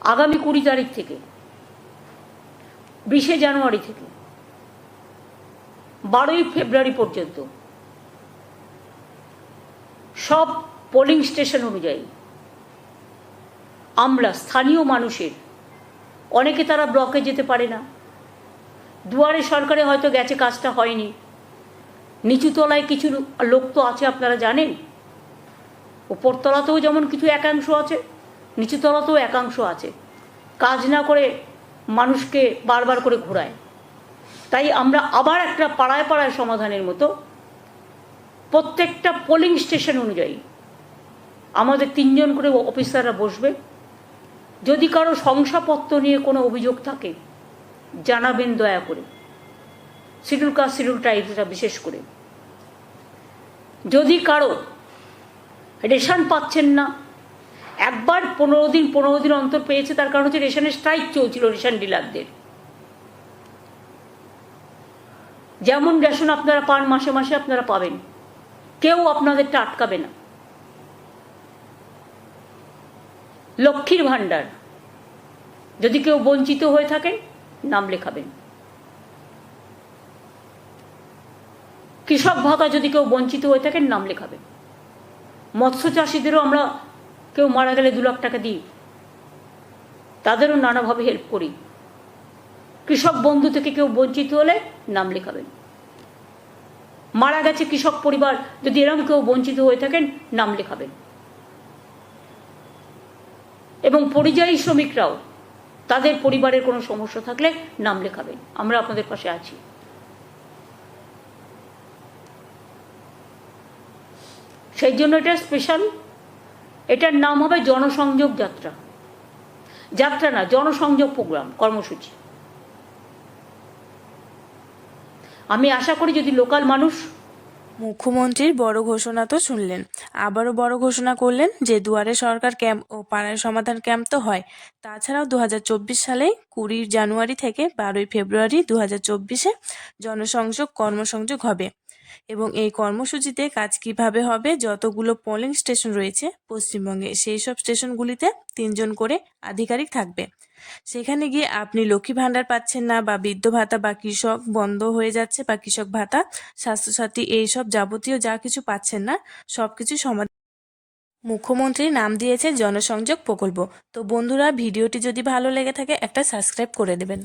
আগামী কুড়ি তারিখ থেকে, বিশে জানুয়ারি থেকে, বারোই ফেব্রুয়ারি পর্যন্ত সব পোলিং স্টেশন অনুযায়ী আমরা স্থানীয় মানুষের, অনেকে তারা ব্লকে যেতে পারে না। দুয়ারে সরকারে হয়তো গেছে, কাজটা হয়নি। নিচুতলায় কিছু লোক তো আছে, আপনারা জানেন। উপরতলাতেও যেমন কিছু একাংশ আছে। নিচুতলাতেও একাংশ আছে। কাজ না করে মানুষকে বারবার করে ঘোরায়। তাই আমরা আবার একটা পাড়ায় পাড়ায় সমাধানের মতো প্রত্যেকটা পোলিং স্টেশন অনুযায়ী আমাদের তিনজন করে অফিসাররা বসবে। যদি কারও শংসাপত্র নিয়ে কোনো অভিযোগ থাকে, জানাবেন দয়া করে। শিডিউল কাস্ট শিডিউল ট্রাইবসটা বিশেষ করে। যদি কারও রেশন পাচ্ছেন না একবার পনেরো দিন পনেরো দিন অন্তর পেয়েছে, তার কারণ হচ্ছে রেশনের স্ট্রাইক চলছিল রেশন ডিলারদের। যেমন রেশন আপনারা পান, মাসে মাসে আপনারা পাবেন। কেউ আপনাদেরটা আটকাবে না। লক্ষ্মীর ভাণ্ডার। যদি কেউ বঞ্চিত হয়ে থাকেন, নাম লেখাবেন। কৃষক ভাতা যদি কেউ বঞ্চিত হয়ে থাকেন, নাম লেখাবেন। মৎস্য চাষিদেরও আমরা কেউ মারা গেলে দু লাখ টাকা দিই। তাদেরও নানাভাবে হেল্প করি। কৃষক বন্ধু থেকে কেউ বঞ্চিত হলে নাম লেখাবেন। মারা গেছে কৃষক পরিবার, যদি এরকম কেউ বঞ্চিত হয়ে থাকেন, নাম লেখাবেন। এবং পরিযায়ী শ্রমিকরাও, তাদের পরিবারের কোনো সমস্যা থাকলে নাম লেখাবেন। আমরা আপনাদের পাশে আছি। সেই জন্য এটা স্পেশাল এটার নাম হবে জনসংযোগ যাত্রা। যাত্রা না, জনসংযোগ প্রোগ্রাম, কর্মসূচি। আমি আশা করি যদি লোকাল মানুষ মুখ্যমন্ত্রীর বড় ঘোষণা তো শুনলেন। আবারও বড় ঘোষণা করলেন যে দুয়ারে সরকার ক্যাম্প ও পাড়ায় সমাধান ক্যাম্প তো হয়। তাছাড়াও দু হাজার চব্বিশ সালে কুড়ি জানুয়ারি থেকে বারোই ফেব্রুয়ারি দু হাজার চব্বিশে জনসংযোগ, কর্মসংযোগ হবে। এবং এই কর্মসূচিতে কাজ কীভাবে হবে, যতগুলো পোলিং স্টেশন রয়েছে পশ্চিমবঙ্গে, সেই সব স্টেশনগুলিতে তিনজন করে আধিকারিক থাকবে। সেখানে গিয়ে আপনি লক্ষ্মী ভাণ্ডার পাচ্ছেন না বা বৃদ্ধ ভাতা বা কৃষক বন্ধ হয়ে যাচ্ছে বা কৃষক ভাতা, স্বাস্থ্যসাথী এইসব যাবতীয় যা কিছু পাচ্ছেন না, সব কিছু সমাধান মুখ্যমন্ত্রী নাম দিয়েছে জনসংযোগ প্রকল্প। তো বন্ধুরা, ভিডিওটি যদি ভালো লেগে থাকে, একটা সাবস্ক্রাইব করে দেবেন।